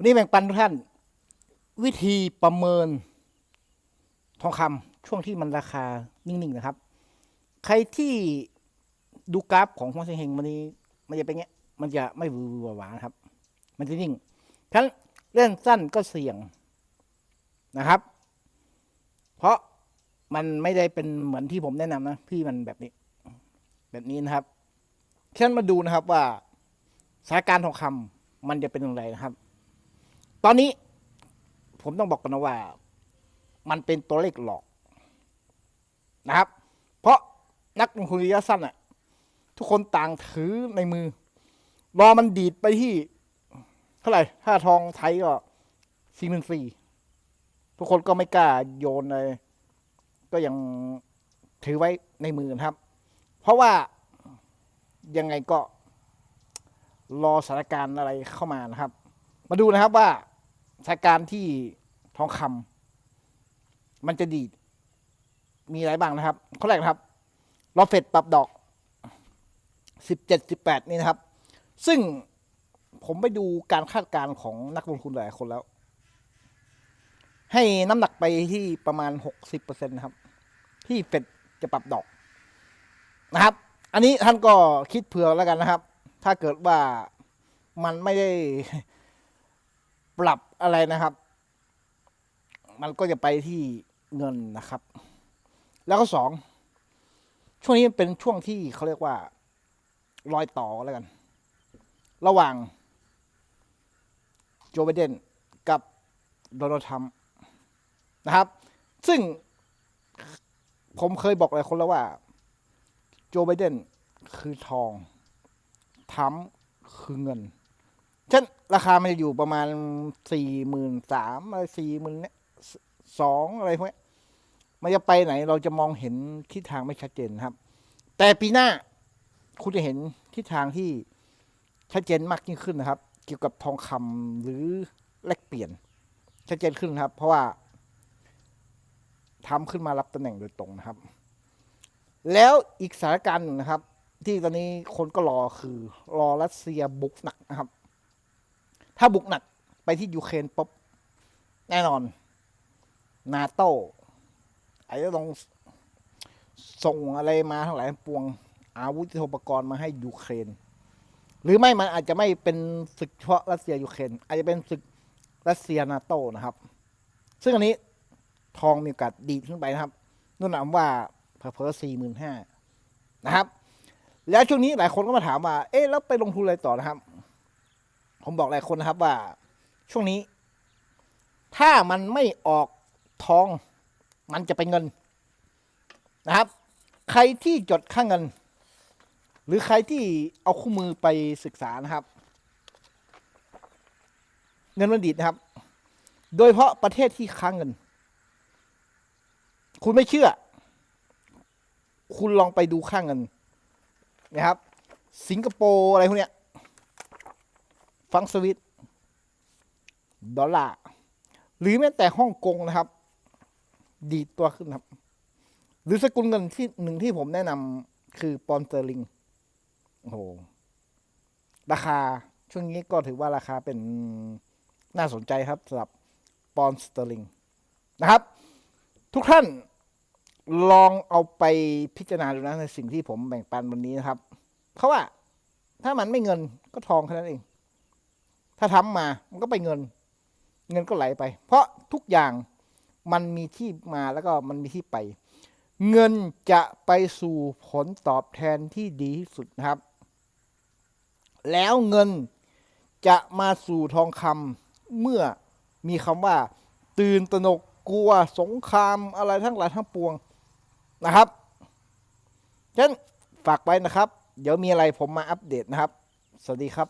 วันนี้แบ่งปันทุกท่าน วิธีประเมินทองคำช่วงที่มันราคานิ่งๆนะครับ ใครที่ดูกราฟของฮวงเซงเฮงวันนี้ มันจะเป็นเงี้ย มันจะไม่วือหวาหวานครับ มันจะนิ่งฉะนั้นเล่นสั้นก็เสี่ยงนะครับ เพราะมันไม่ได้เป็นเหมือนที่ผมแนะนำนะ พี่มันแบบนี้ แบบนี้นะครับฉะนั้นมาดูนะครับว่าสถานการณ์ทองคำมันจะเป็นอย่างไรนะครับ ตอนนี้ผมต้องบอกกันนะว่า มันเป็นตัวเลขหลอกนะครับ เพราะนักลงทุนระยะสั้นอะทุกคนต่างถือในมือ รอมันดีดไปที่เท่าไหร่ถ้าทองไทยก็สี่หมื่นสี่ทุกคนก็ไม่กล้าโยนเลย ก็ยังถือไว้ในมือนะครับ เพราะว่ายังไงก็รอสถานการณ์อะไรเข้ามานะครับ มาดูนะครับว่า ถาการที่ทองคำมันจะดีด มีอะไรบ้างนะครับ ข้อแรกนะครับรอเฟดปรับดอกสิบเจ็ดสิบแปดนี่นะครับ ซึ่งผมไปดูการคาดการณ์ของนักลงทุนหลายคนแล้ว ให้น้ำหนักไปที่ประมาณหกสิบเปอร์เซ็นนะครับ ที่เฟดจะปรับดอกนะครับ อันนี้ท่านก็คิดเผื่อแล้วกันนะครับ ถ้าเกิดว่ามันไม่ได้ปรับ อะไรนะครับ มันก็จะไปที่เงินนะครับ แล้วก็สองช่วงนี้เป็นช่วงที่เขาเรียกว่า รอยต่อแล้วกัน ระหว่างโจไบเดนกับโดนัลด์ทรัมป์นะครับ ซึ่งผมเคยบอกหลายคนแล้วว่า โจไบเดนคือทองทรัมป์คือเงินเช่น ราคามันจะอยู่ประมาณสี่หมื่นสามอะไรสี่หมื่นเนี่ยสองอะไรพวกนี้มันจะไปไหนเราจะมองเห็นทิศทางไม่ชัดเจนครับ แต่ปีหน้าคุณจะเห็นทิศทางที่ชัดเจนมากยิ่งขึ้นนะครับ เกี่ยวกับทองคำหรือแลกเปลี่ยน ชัดเจนขึ้นครับ เพราะว่าทำขึ้นมารับตำแหน่งโดยตรงนะครับ แล้วอีกสถานการณ์หนึ่งนะครับ ที่ตอนนี้คนก็รอคือรอรัสเซียบุกหนักนะครับ ถ้าบุกหนักไปที่ยูเครนปุ๊บแน่นอนนาโต้อาจจะต้องส่งอะไรมาทั้งหลายปวง อาวุธยุทโธปกรณ์มาให้ยูเครน หรือไม่มันอาจจะไม่เป็นศึกเฉพาะรัสเซียยูเครนอาจจะเป็นศึกรัสเซียนาโต้นะครับ ซึ่งอันนี้ทองมีโอกาสดีขึ้นไปนะครับนู่นหมาว่าเพอเพอสี่หมื่นห้านะครับ แล้วช่วงนี้หลายคนก็มาถามว่า เอ๊ะแล้วไปลงทุนอะไรต่อนะครับ ผมบอกหลายคนนะครับว่า ช่วงนี้ ถ้ามันไม่ออกทอง มันจะเป็นเงินนะครับ ใครที่จดค่าเงิน หรือใครที่เอาคู่มือไปศึกษานะครับ เงินมันดีดนะครับ โดยเฉพาะประเทศที่ค้างเงิน คุณไม่เชื่อ คุณลองไปดูค่าเงินนะครับ สิงคโปร์อะไรพวกเนี้ย ฟังสวิตดอลลาร์หรือแม้แต่ฮ่องกงนะครับ ดีตัวขึ้นครับ หรือสกุลเงินที่หนึ่งที่ผมแนะนำคือปอนสเตอร์ลิงโอ้โหราคาช่วงนี้ก็ถือว่าราคาเป็นน่าสนใจครับสำหรับปอนสเตอร์ลิงนะครับ ทุกท่านลองเอาไปพิจารณาดูนะในสิ่งที่ผมแบ่งปันวันนี้นะครับ เพราะว่าถ้ามันไม่เงินก็ทองแค่นั้นเอง ถ้าทำมามันก็ไปเงิน เงินก็ไหลไป เพราะทุกอย่างมันมีที่มาแล้วก็มันมีที่ไป เงินจะไปสู่ผลตอบแทนที่ดีที่สุดนะครับ แล้วเงินจะมาสู่ทองคำเมื่อมีคำว่า ตื่นตระหนกกลัวสงครามอะไรทั้งหลายทั้งปวงนะครับฉะนั้นฝากไว้นะครับ เดี๋ยวมีอะไรผมมาอัปเดตนะครับ สวัสดีครับ